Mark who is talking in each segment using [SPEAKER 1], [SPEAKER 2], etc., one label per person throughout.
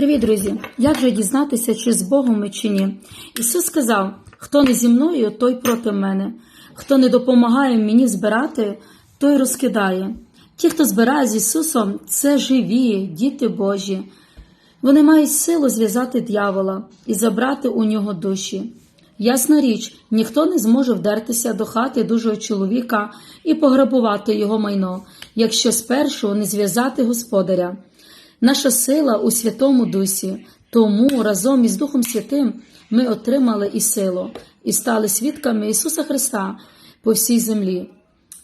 [SPEAKER 1] Привіт, друзі! Як же дізнатися, чи з Богом ми чи ні? Ісус сказав: хто не зі мною, той проти мене. Хто не допомагає мені збирати, той розкидає. Ті, хто збирає з Ісусом, це живі, діти Божі. Вони мають силу зв'язати дьявола і забрати у нього душі. Ясна річ, ніхто не зможе вдертися до хати дужого чоловіка і пограбувати його майно, якщо спершу не зв'язати господаря. Наша сила у Святому Дусі, тому разом із Духом Святим ми отримали і силу, і стали свідками Ісуса Христа по всій землі.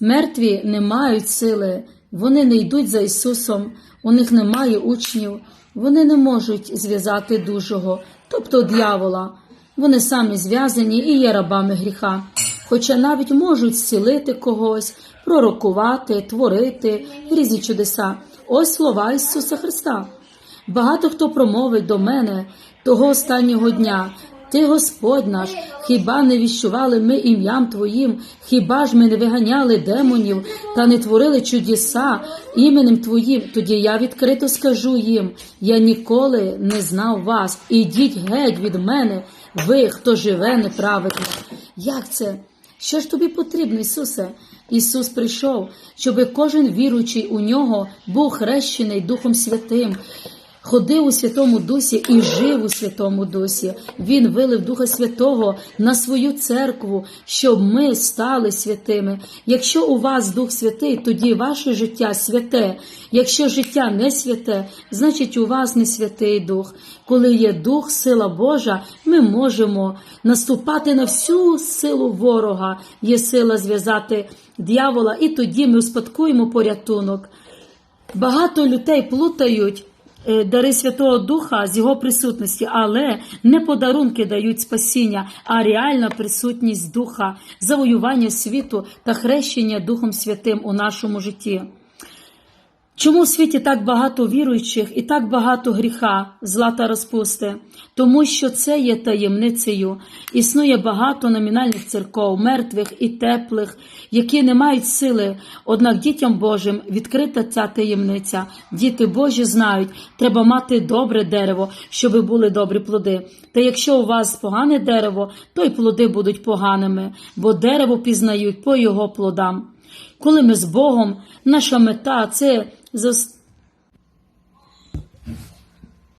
[SPEAKER 1] Мертві не мають сили, вони не йдуть за Ісусом, у них немає учнів, вони не можуть зв'язати дужого, тобто дьявола. Вони самі зв'язані і є рабами гріха, хоча навіть можуть зцілити когось, пророкувати, творити різні чудеса. Ось слова Ісуса Христа. Багато хто промовить до мене того останнього дня. Ти Господь наш, хіба не віщували ми ім'ям Твоїм, хіба ж ми не виганяли демонів та не творили чудеса іменем Твоїм? Тоді я відкрито скажу їм: я ніколи не знав вас. Ідіть геть від мене, ви, хто живе неправедно. Як це? Що ж тобі потрібно, Ісусе? Ісус прийшов, щоби кожен віруючий у нього був хрещений Духом Святим. Ходив у Святому Дусі і жив у Святому Дусі. Він вилив Духа Святого на свою церкву, щоб ми стали святими. Якщо у вас Дух Святий, тоді ваше життя святе. Якщо життя не святе, значить у вас не святий Дух. Коли є Дух, сила Божа, ми можемо наступати на всю силу ворога. Є сила зв'язати дьявола, і тоді ми успадкуємо порятунок. Багато людей плутають дари Святого Духа з його присутності, але не подарунки дають спасіння, а реальна присутність Духа, завоювання світу та хрещення Духом Святим у нашому житті. Чому в світі так багато віруючих і так багато гріха, зла та розпусти? Тому що це є таємницею. Існує багато номінальних церков, мертвих і теплих, які не мають сили. Однак дітям Божим відкрита ця таємниця. Діти Божі знають, треба мати добре дерево, щоб були добрі плоди. Та якщо у вас погане дерево, то й плоди будуть поганими, бо дерево пізнають по його плодам. Коли ми з Богом, наша мета це